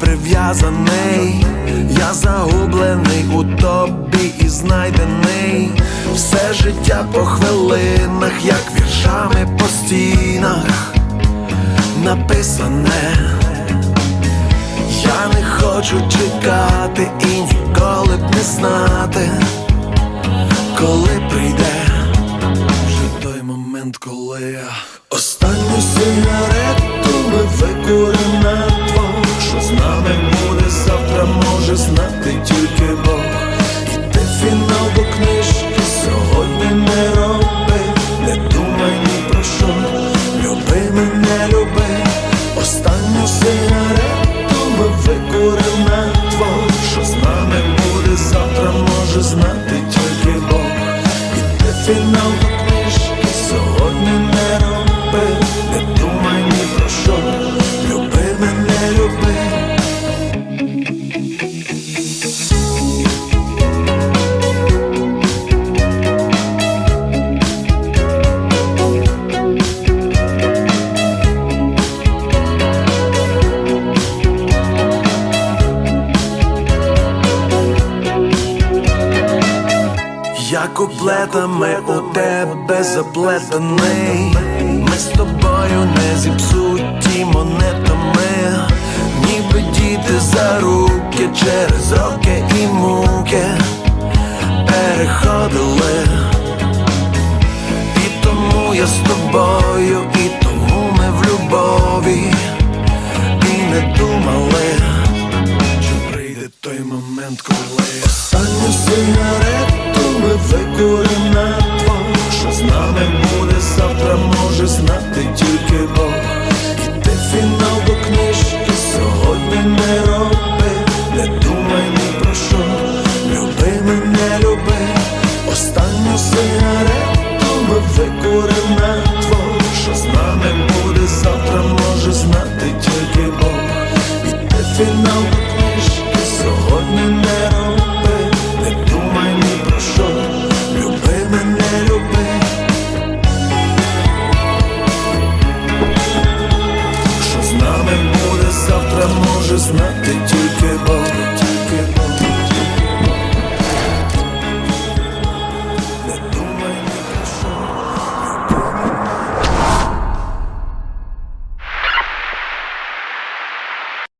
прив'язаний, я загублений у тобі і знайдений. Все життя по хвилинах, як віршами по стінах. Написане, я не хочу чекати і ніколи б не знати, коли прийде вже той момент, коли я останню сигарету ми викурю. І ти куплетами у тебе заплетений. Ми з тобою не зіпсуті монетами. Ніби діти за руки через роки і муки Переходили. І тому я з тобою, і тому ми в любові. І не думали чи прийде той момент, коли останню сигарету ми викуримо на двох Що з нами буде завтра, може знати тільки Бог. І ти фінал до книжки сьогодні не роби, не думай ні про що, люби мене, люби, останню сигарету ми викуримо на двох Що з нами буде завтра, може знати тільки Бог. І ти фінал знати.